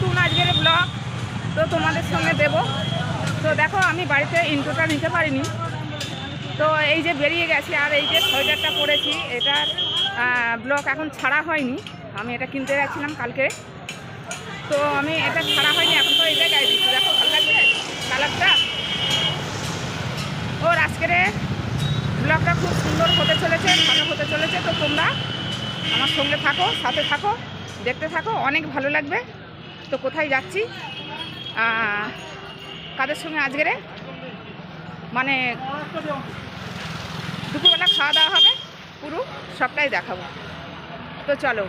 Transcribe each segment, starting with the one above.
নতুন আজকের ব্লগ তো তোমাদের সঙ্গে দেব। তো দেখো, আমি বাড়িতে ইন্ট্রোটা নিতে পারিনি। তো এই যে বেরিয়ে গেছি, আর এই যে সোয়েটারটা পরেছি, এটার ব্লগ এখন ছাড়া হয়নি। আমি এটা কিনতে যাচ্ছিলাম কালকে। তো আমি এটা ছাড়া হয়নি, এখন তো এটা গায়ে দিচ্ছি। দেখো, ভালো লাগছে? কালারটা? ওর আজকের ব্লগটা খুব সুন্দর হতে চলেছে, ভালো হতে চলেছে। তো তোমরা আমার সঙ্গে থাকো, সাথে থাকো, দেখতে থাকো, অনেক ভালো লাগবে। তো কোথায় যাচ্ছি? কাদের সঙ্গে আজকেরে মানে দুপুরবেলা খাওয়া দাওয়া হবে, পুরো সবটাই দেখাবো। তো চলো।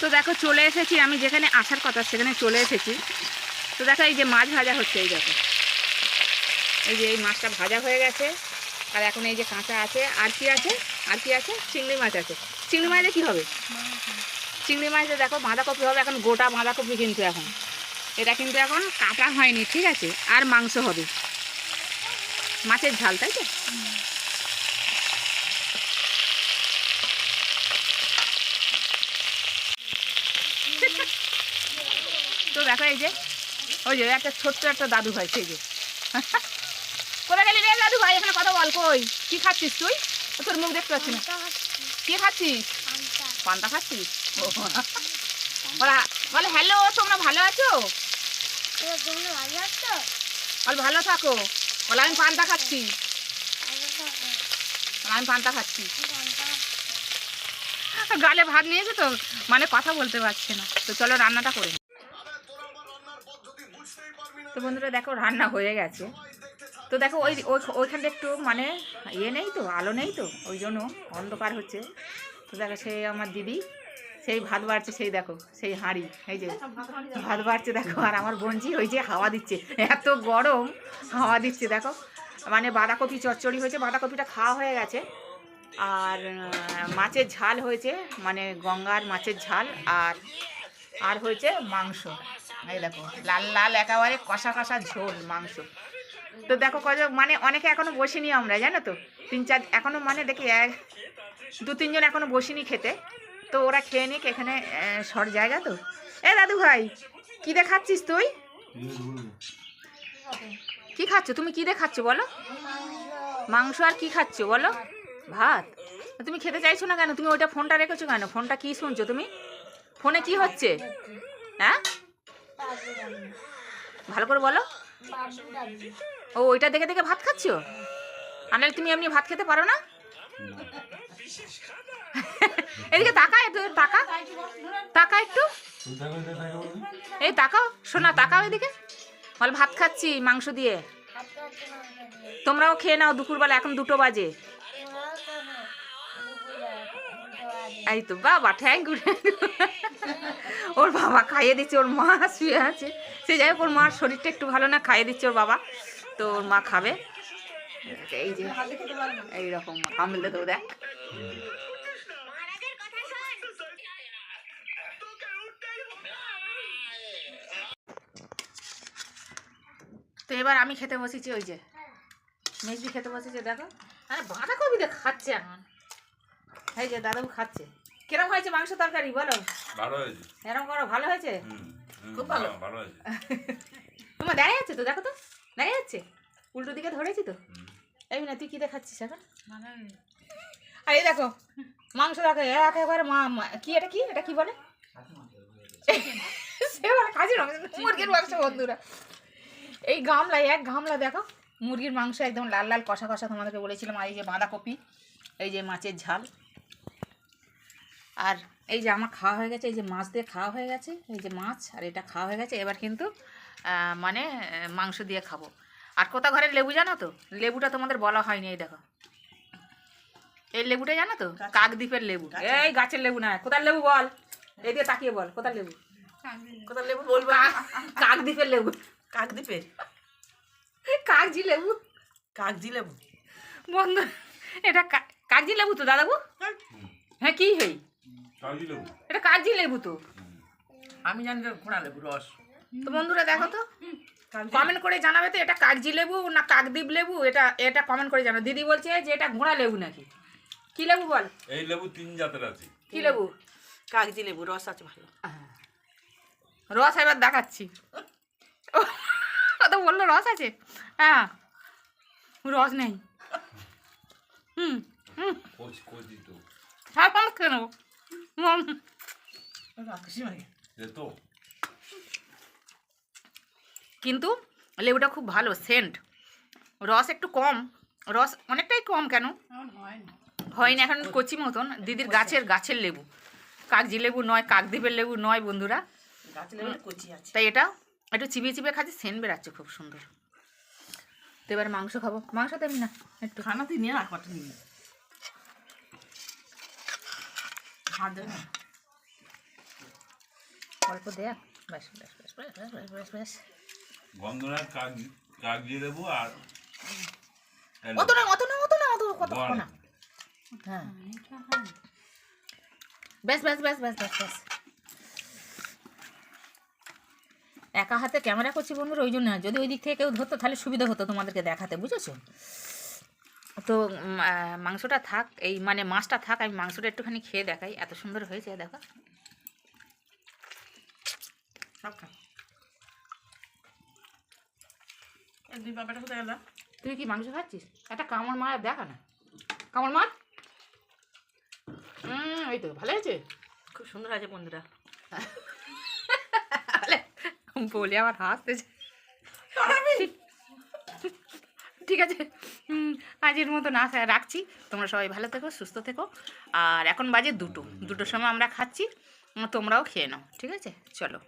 তো দেখো, চলে এসেছি আমি যেখানে আসার কথা, সেখানে চলে এসেছি। তো দেখো, এই যে মাছ ভাজা হচ্ছে, এই দেখো। এই যে এই মাছটা ভাজা হয়ে গেছে। আর এখন এই যে কাঁচা আছে, আর কি আছে? আর কি আছে? চিংড়ি মাছ আছে। চিংড়ি মাছে কী হবে? চিংড়ি মাছে দেখো বাঁধাকপি হবে, এখন গোটা বাঁধাকপি কিন্তু এখন। এটা কিন্তু এখন কাটা হয়নি, ঠিক আছে? আর মাংস হবে। মাছের ঝাল, তাই তো? তো দেখো এই যে, ওই যে একটা ছোট্ট একটা দাদু ভাই, সেই যে। কোথায় গেলি রে দাদু ভাই? এখানে কথা বল কই। কী খাচ্ছিস তুই? তোর মুখ দেখতে পাচ্ছি না। কি খাচ্ছিস? পান্তা খাচ্ছিস? ও, বলা হ্যালো তোমরা ভালো আছো? বল ভালো থাকো। বলে আমি পান্তা খাচ্ছি। আমি পান্তা খাচ্ছি। গালে ভাত নিয়েছে তো মানে কথা বলতে পারছে না। তো চলো রান্নাটা করে। তো বন্ধুরা দেখো রান্না হয়ে গেছে। তো দেখো ওই ওই- ওইখানটা একটু মানে ইয়ে নেই তো, আলো নেই তো, ওই জন্য অন্ধকার হচ্ছে। তো দেখো সেই আমার দিদি, সেই ভাত বাড়ছে, সেই দেখো, সেই হাঁড়ি, এই যে ভাত বাড়ছে দেখো, আর আমার বোনজি ওই যে হাওয়া দিচ্ছে, এত গরম হাওয়া দিচ্ছে দেখো। মানে বাঁধাকপি চচ্চড়ি হয়েছে, বাঁধাকপিটা খাওয়া হয়ে গেছে, আর মাছের ঝাল হয়েছে মানে গঙ্গার মাছের ঝাল, আর আর হয়েছে মাংস। এই দেখো, লাল লাল একেবারে কষা কষা ঝোল মাংস। তো দেখো কজ মানে অনেকে এখনও বসিনি আমরা, জানো তো? তিন চার, এখনও মানে দেখি এক, দু তিনজন এখনও বসিনি খেতে। তো ওরা খেয়ে নিক, এখানে শর্ট জায়গা তো। এ দাদু ভাই, কী দেখাচ্ছিস তুই? কি খাচ্ছ? তুমি কি দেখাচ্ছ বলো? মাংস আর কি খাচ্ছ বলো? ভাত? তুমি খেতে চাইছো না কেন? তুমি ওইটা ফোনটা রেখেছো কেন? ফোনটা কি শুনছো তুমি? ফোনে কি হচ্ছে? হ্যাঁ? ভালো করে বলো। ও, ওইটা দেখে দেখে ভাত খাচ্ছ? আনাল তুমি এমনি ভাত খেতে পারো না? এদিকে তাকা তাকা তাকা একটু। এই তাকাও শোনা তাকাও এদিকে। বল, ভাত খাচ্ছি মাংস দিয়ে। তোমরাও খেয়ে নাও, দুপুরবেলা এখন দুটো বাজে। এই তো বাবা থ্যাংক ইউ ওর বাবা খাইয়ে দিচ্ছে, ওর মা শুয়ে আছে। সে যাই ওর মার শরীরটা একটু ভালো না, খাইয়ে দিচ্ছে ওর বাবা। তো ওর মা খাবে। এই যে এইরকম আমলে তো দেখ। তো এবার আমি খেতে বসেছি, ওই যে। মেজদি খেতে বসেছে, দেখো। আরে বাঁধাকপি দেখ খাচ্ছে এখন। এই যে দাদাও খাচ্ছে। কিরম হয়েছে মাংস তরকারি বলো? ভালো হয়েছে। এরকম করো ভালো হয়েছে? খুব ভালো। ভালো হয়েছে। তোমার দেখা যাচ্ছে তো দেখো তো দেখা যাচ্ছে উল্টো দিকে ধরেছি তো। এই না তুই কি দেখাচ্ছিস এখন? আর এই দেখো মাংস দেখো একেবারে মা মা- কি এটা কি? এটা কি বলে? সে বলে কাজের মুরগির মাংস বন্ধুরা। এই গামলায় এক গামলা দেখো মুরগির মাংস একদম লাল লাল কষা কষা তোমাদেরকে বলেছিলাম আর এই যে বাঁধাকপি এই যে মাছের ঝাল। আর এই যে আমার খাওয়া হয়ে গেছে এই যে মাছ দিয়ে খাওয়া হয়ে গেছে এই যে মাছ আর এটা খাওয়া হয়ে গেছে। এবার কিন্তু মানে মাংস দিয়ে খাব। আর কোথা ঘরের লেবু জানো তো? লেবুটা তোমাদের বলা হয়নি এই দেখো। এই লেবুটা জানো তো? কাকদ্বীপের লেবু। এই গাছের লেবু না কোথার লেবু বল। এই দিয়ে তাকিয়ে বল কোথার লেবু। কোথার লেবু বলব? কাকদ্বীপের লেবু। কাকদ্বীপের কাগজি লেবু। কাগজি লেবু। বন্ধু এটা কা- কাগজি লেবু তো দাদাবু? হ্যাঁ কি হই? এটা কাগজি লেবু তো। আমি জানি ঘোড়া লেবু রস। তো বন্ধুরা দেখো তো। কমেন্ট করে জানাবে তো এটা কাগজি লেবু না কাকদ্বীপ লেবু? এটা এটা কমেন্ট করে জানাবে। দিদি বলছে যে এটা ঘোড়া লেবু নাকি। কি লেবু বল? এই লেবু তিন জাতের আছে। কি লেবু? কাগজি লেবু রস আছে ভালো। রস এবার দেখাচ্ছি। ও তো বলল রস আছে। হ্যাঁ। রস নেই। হুম হুম। কোচি তো। সার খেয়ে নেব। মানে তো কিন্তু লেবুটা খুব ভালো সেন্ট রস একটু কম রস অনেকটাই কম কেন? হয়নি। এখন কচি মতন। দিদির গাছের গাছের লেবু। কাগজি লেবু নয় কাকদ্বীপের লেবু নয় বন্ধুরা। গাছ লেবু কচি আছে। তাই এটা একটু চিবিয়ে চিবিয়ে খাচ্ছি সেন্ট বেরাচ্ছে খুব সুন্দর। তো এবার মাংস খাব। মাংস তেমনি না একটু। খানা তুই নিয়ে রাখ কটা নিয়ে হাত দেবে না অল্প দেখ ব্যাস ব্যাস ব্যাস ব্যাস ব্যাস ব্যাস ব্যাস ব্যাস গন্ধরা কাক কাগজি লেবু আর অত না অত না অত না অত কত না হ্যাঁ ব্যাস ব্যাস ব্যাস ব্যাস ব্যাস ব্যাস একা হাতে ক্যামেরা করছি বন্ধুরা ওই জন্য। যদি ওই দিক থেকে কেউ ধরতো তাহলে সুবিধা হতো তোমাদেরকে দেখাতে বুঝেছ তো মাংসটা থাক এই মানে মাছটা থাক আমি মাংসটা একটুখানি খেয়ে দেখাই এত সুন্দর হয়েছে দেখো। তুই কি মাংস খাচ্ছিস? একটা কামড় মার দেখা না। কামড় মার। হুম ওই তো ভালো হয়েছে? খুব সুন্দর আছে বন্ধুরা। বলে আমার হাসতেছে। ঠিক আছে। হুম, আজকের মতো না রাখছি। তোমরা সবাই ভালো থেকো সুস্থ থেকো। আর এখন বাজে দুটো। দুটোর সময় আমরা খাচ্ছি তোমরাও খেয়ে নাও ঠিক আছে? চলো।